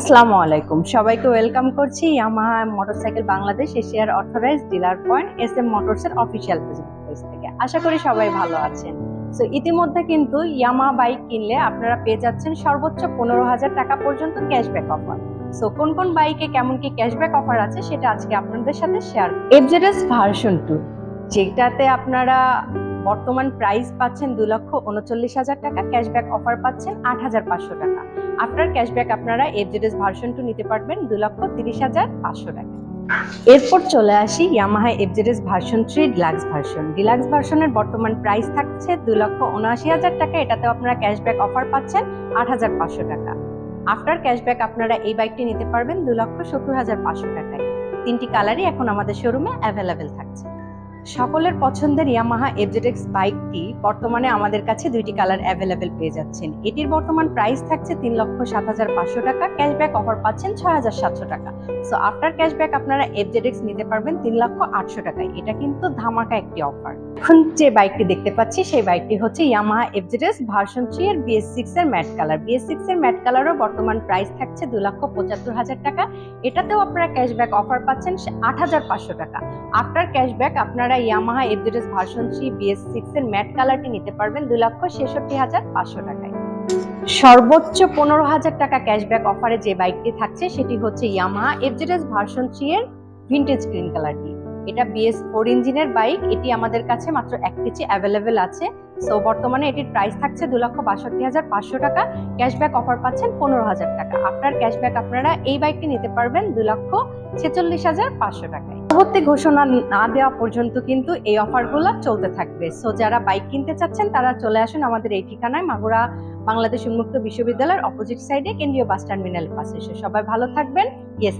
আসসালামু আলাইকুম। সবাইকে ওয়েলকাম করছি ইয়ামাহা মোটরসাইকেল বাংলাদেশ এশিয়ার authorise dealer point S M motors এর অফিসিয়াল পেজ থেকে। আশা করি সবাই ভালো আছেন। সো, ইতিমধ্যে কিন্তু ইয়ামাহা বাইক কিনলে আপনারা পেয়ে যাচ্ছেন সর্বোচ্চ পনেরো হাজার টাকা পর্যন্ত ক্যাশব্যাক অফার সো, কোন কোন বাইকে কেমন কি ক্যাশব্যাক অফার আছে সেটা আজকে আপনাদের সাথে শেয়ার এফজেডএস ভার্সন টু যেটাতে আপনারা বর্তমান প্রাইস পাচ্ছেন দু লক্ষ উনচল্লিশ হাজার টাকা ক্যাশব্যাক অফার পাচ্ছেন আট হাজার পাঁচশো টাকা। আফটার ক্যাশব্যাক আপনারা এফজেডএস ভার্সন টু নিতে পারবেন দু লক্ষ তিরিশ হাজার পাঁচশো টাকা। এরপর চলে আসি Yamaha FZS version three deluxe version deluxe ভার্সনের বর্তমান প্রাইস থাকছে দু লক্ষ উনআশি হাজার টাকা, এটাতেও আপনারা ক্যাশব্যাক অফার পাচ্ছেন আট হাজার পাঁচশো টাকা। আফটার ক্যাশব্যাক আপনারা এই বাইকটি নিতে পারবেন দু লক্ষ সত্তর হাজার পাঁচশো টাকায়। তিনটি কালারই এখন আমাদের শোরুমে অ্যাভেলেবেল থাকছে। সকলের পছন্দের ইয়ামাহা এফজেডএক্স বাইকটি বর্তমানে আমাদের কাছে দুইটি কালার অ্যাভেলেবেল পেয়ে যাচ্ছেন। এটির বর্তমান প্রাইস থাকছে তিন লক্ষ সাত হাজার পাঁচশো টাকা। ক্যাশব্যাক অফার পাচ্ছেন ছয় হাজার সাতশো টাকা। সো আফটার ক্যাশব্যাক আপনারা এফজেডএক্স নিতে পারবেন তিন লক্ষ আটশো টাকায়। এটা কিন্তু ধামাকা একটি অফার এখন যে বাইকটি দেখতে পাচ্ছি, সেই বাইকটি হচ্ছে ইয়ামাহা এফজেডএস ভার্সন থ্রি এর বিএস সিক্স এর ম্যাট কালার বিএস সিক্স এর ম্যাট কালারও বর্তমান প্রাইস থাকছে দু লক্ষ পঁচাত্তর হাজার টাকা। এটাতেও আপনারা ক্যাশব্যাক অফার পাচ্ছেন আট হাজার পাঁচশো টাকা। আফটার ক্যাশব্যাক আপনারা Yamaha FZS version three BS six এর ম্যাট কালারটি নিতে পারবেন দু লক্ষ ছেষট্টি হাজার পাঁচশো টাকায়। সর্বোচ্চ পনেরো হাজার টাকা ক্যাশব্যাক অফারে যে বাইকটি থাকছে, সেটি হচ্ছে ইয়ামাহা এফজেডএস ভার্সন থ্রি এর ভিন্টেজ গ্রিন কালারটি এটা বিএস ফোর ইঞ্জিনের বাইক এটি আমাদের কাছে মাত্র এক কেজি অ্যাভেলেবেল আছে। সো বর্তমানে এটির প্রাইস থাকছে দু লক্ষ বাষট্টি হাজার পাঁচশো টাকা। ক্যাশব্যাক অফার পাচ্ছেন পনেরো হাজার টাকা। আপনার ক্যাশব্যাক আপনারা এই বাইকটি নিতে পারবেন দু লক্ষ ছেচল্লিশ হাজার পাঁচশো টাকায়। পরবর্তী ঘোষণা না দেওয়া পর্যন্ত কিন্তু এই অফারগুলো চলতে থাকবে। সো যারা বাইক কিনতে চাচ্ছেন, তারা চলে আসুন আমাদের এই ঠিকানায়, মাগুরা বাংলাদেশ উন্মুক্ত বিশ্ববিদ্যালয়ের অপোজিট সাইডে কেন্দ্রীয় বাস টার্মিনাল পাশে। সবাই ভালো থাকবেন। ইয়েস